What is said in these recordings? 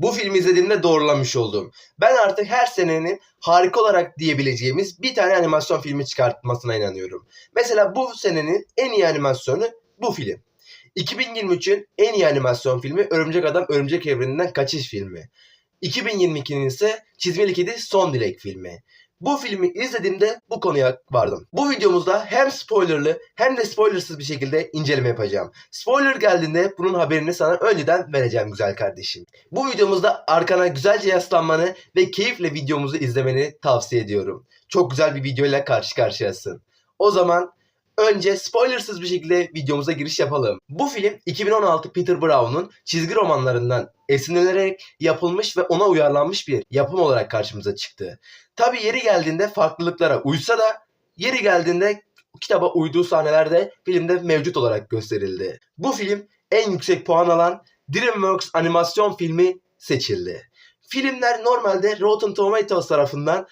Bu filmi izlediğimde doğrulamış oldum. Ben artık her senenin harika olarak diyebileceğimiz bir tane animasyon filmi çıkartmasına inanıyorum. Mesela bu senenin en iyi animasyonu bu film. 2023'ün en iyi animasyon filmi Örümcek Adam Örümcek Evreninden Kaçış filmi. 2022'nin ise Çizmeli Kedi Son Dilek filmi. Bu filmi izlediğimde bu konuya vardım. Bu videomuzda hem spoilerlı hem de spoilersız bir şekilde inceleme yapacağım. Spoiler geldiğinde bunun haberini sana önceden vereceğim güzel kardeşim. Bu videomuzda arkana güzelce yaslanmanı ve keyifle videomuzu izlemeni tavsiye ediyorum. Çok güzel bir videoyla karşı karşıyasın. O zaman önce spoilersız bir şekilde videomuza giriş yapalım. Bu film 2016 Peter Brown'un çizgi romanlarından esinlenerek yapılmış ve ona uyarlanmış bir yapım olarak karşımıza çıktı. Tabi yeri geldiğinde farklılıklara uysa da yeri geldiğinde kitaba uyduğu sahneler de filmde mevcut olarak gösterildi. Bu film en yüksek puan alan DreamWorks animasyon filmi seçildi. Filmler normalde Rotten Tomatoes tarafından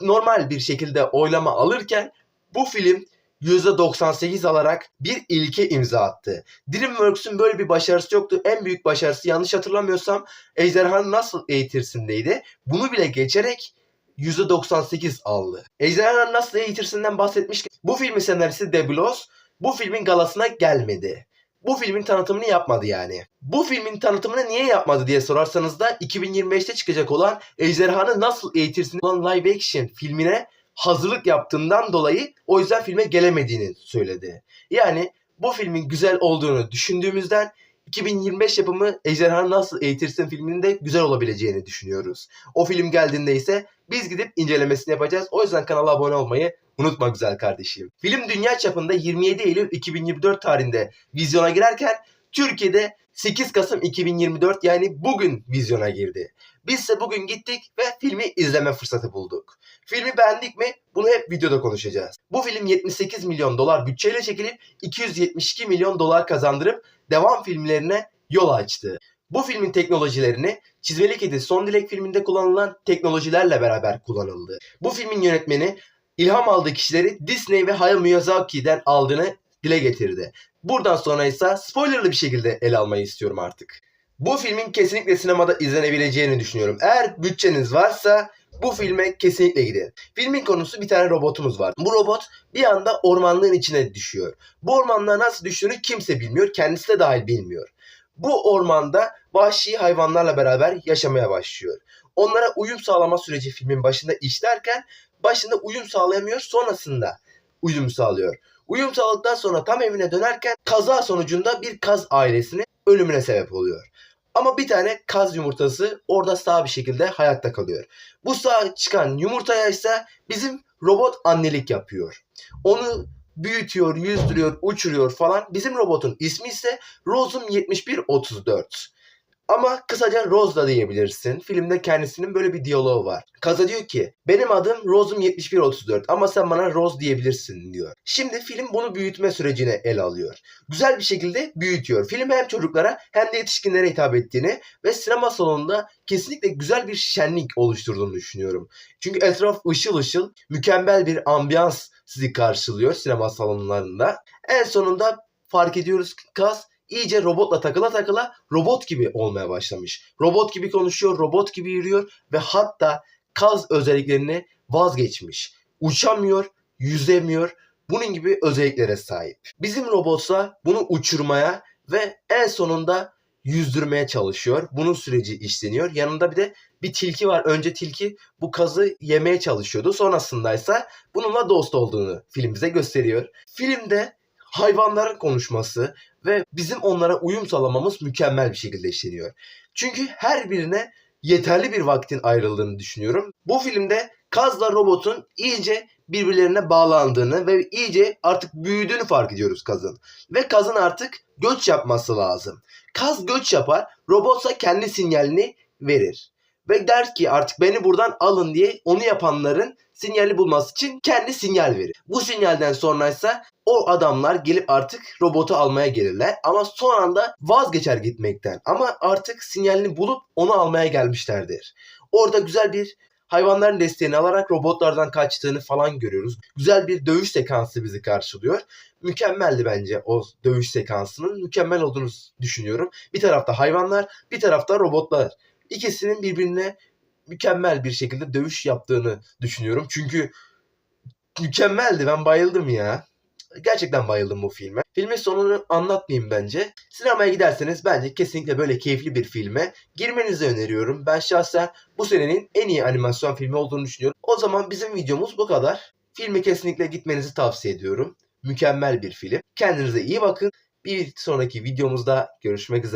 normal bir şekilde oylama alırken bu film %98 alarak bir ilke imza attı. DreamWorks'ün böyle bir başarısı yoktu. En büyük başarısı yanlış hatırlamıyorsam Ejderhanı Nasıl Eğitirsin'deydi. Bunu bile geçerek %98 aldı. Ejderhanı Nasıl Eğitirsin'den bahsetmişken bu filmin senaristi Debulos bu filmin galasına gelmedi. Bu filmin tanıtımını yapmadı yani. Bu filmin tanıtımını niye yapmadı diye sorarsanız da 2025'te çıkacak olan Ejderhanı Nasıl Eğitirsin olan live action filmine hazırlık yaptığından dolayı o yüzden filme gelemediğini söyledi. Yani bu filmin güzel olduğunu düşündüğümüzden 2025 yapımı Ejderhanı Nasıl Eğitirsin filminin de güzel olabileceğini düşünüyoruz. O film geldiğinde ise biz gidip incelemesini yapacağız. O yüzden kanala abone olmayı unutma güzel kardeşim. Film dünya çapında 27 Eylül 2024 tarihinde vizyona girerken Türkiye'de 8 Kasım 2024 yani bugün vizyona girdi. Biz ise bugün gittik ve filmi izleme fırsatı bulduk. Filmi beğendik mi? Bunu hep videoda konuşacağız. Bu film 78 milyon dolar bütçeyle çekilip 272 milyon dolar kazandırıp devam filmlerine yol açtı. Bu filmin teknolojilerini Çizmeli Kedi Son Dilek filminde kullanılan teknolojilerle beraber kullanıldı. Bu filmin yönetmeni ilham aldığı kişileri Disney ve Hayao Miyazaki'den aldığını dile getirdi. Buradan sonra ise spoilerlı bir şekilde ele almayı istiyorum artık. Bu filmin kesinlikle sinemada izlenebileceğini düşünüyorum. Eğer bütçeniz varsa bu filme kesinlikle gidin. Filmin konusu bir tane robotumuz var. Bu robot bir anda ormanlığın içine düşüyor. Bu ormanlığa nasıl düştüğünü kimse bilmiyor. Kendisi de dahil bilmiyor. Bu ormanda vahşi hayvanlarla beraber yaşamaya başlıyor. Onlara uyum sağlama süreci filmin başında işlerken başında uyum sağlayamıyor sonrasında uyum sağlıyor. Uyum sağladıktan sonra tam evine dönerken kaza sonucunda bir kaz ailesinin ölümüne sebep oluyor. Ama bir tane kaz yumurtası orada sağ bir şekilde hayatta kalıyor. Bu sağ çıkan yumurtaya ise bizim robot annelik yapıyor. Onu büyütüyor, yüzdürüyor, uçuruyor falan. Bizim robotun ismi ise Rose'um 7134. Ama kısaca Rose da diyebilirsin. Filmde kendisinin böyle bir diyaloğu var. Kaza diyor ki benim adım Rose'um 7134 ama sen bana Rose diyebilirsin diyor. Şimdi film bunu büyütme sürecine ele alıyor. Güzel bir şekilde büyütüyor. Film hem çocuklara hem de yetişkinlere hitap ettiğini ve sinema salonunda kesinlikle güzel bir şenlik oluşturduğunu düşünüyorum. Çünkü etraf ışıl ışıl mükemmel bir ambiyans sizi karşılıyor sinema salonlarında. En sonunda fark ediyoruz ki Kaz iyice robotla takıla takıla robot gibi olmaya başlamış. Robot gibi konuşuyor, robot gibi yürüyor ve hatta kaz özelliklerini vazgeçmiş. Uçamıyor, yüzemiyor. Bunun gibi özelliklere sahip. Bizim robotsa bunu uçurmaya ve en sonunda yüzdürmeye çalışıyor. Bunun süreci işleniyor. Yanında bir de bir tilki var. Önce tilki bu kazı yemeye çalışıyordu. Sonrasında ise bununla dost olduğunu film bize gösteriyor. Filmde hayvanların konuşması ve bizim onlara uyum sağlamamız mükemmel bir şekilde işleniyor. Çünkü her birine yeterli bir vaktin ayrıldığını düşünüyorum. Bu filmde kazla robotun iyice birbirlerine bağlandığını ve iyice artık büyüdüğünü fark ediyoruz kazın. Ve kazın artık göç yapması lazım. Kaz göç yapar, robotsa kendi sinyalini verir. Ve der ki artık beni buradan alın diye onu yapanların sinyali bulması için kendi sinyal verir. Bu sinyalden sonraysa o adamlar gelip artık robotu almaya gelirler. Ama son anda vazgeçer gitmekten. Ama artık sinyalini bulup onu almaya gelmişlerdir. Orada güzel bir hayvanların desteğini alarak robotlardan kaçtığını falan görüyoruz. Güzel bir dövüş sekansı bizi karşılıyor. Mükemmeldi bence o dövüş sekansının. Mükemmel olduğunu düşünüyorum. Bir tarafta hayvanlar, bir tarafta robotlar. İkisinin birbirine mükemmel bir şekilde dövüş yaptığını düşünüyorum. Çünkü mükemmeldi. Ben bayıldım ya. Gerçekten bayıldım bu filme. Filmin sonunu anlatmayayım bence. Sinemaya giderseniz bence kesinlikle böyle keyifli bir filme girmenizi öneriyorum. Ben şahsen bu senenin en iyi animasyon filmi olduğunu düşünüyorum. O zaman bizim videomuz bu kadar. Filmi kesinlikle gitmenizi tavsiye ediyorum. Mükemmel bir film. Kendinize iyi bakın. Bir sonraki videomuzda görüşmek üzere.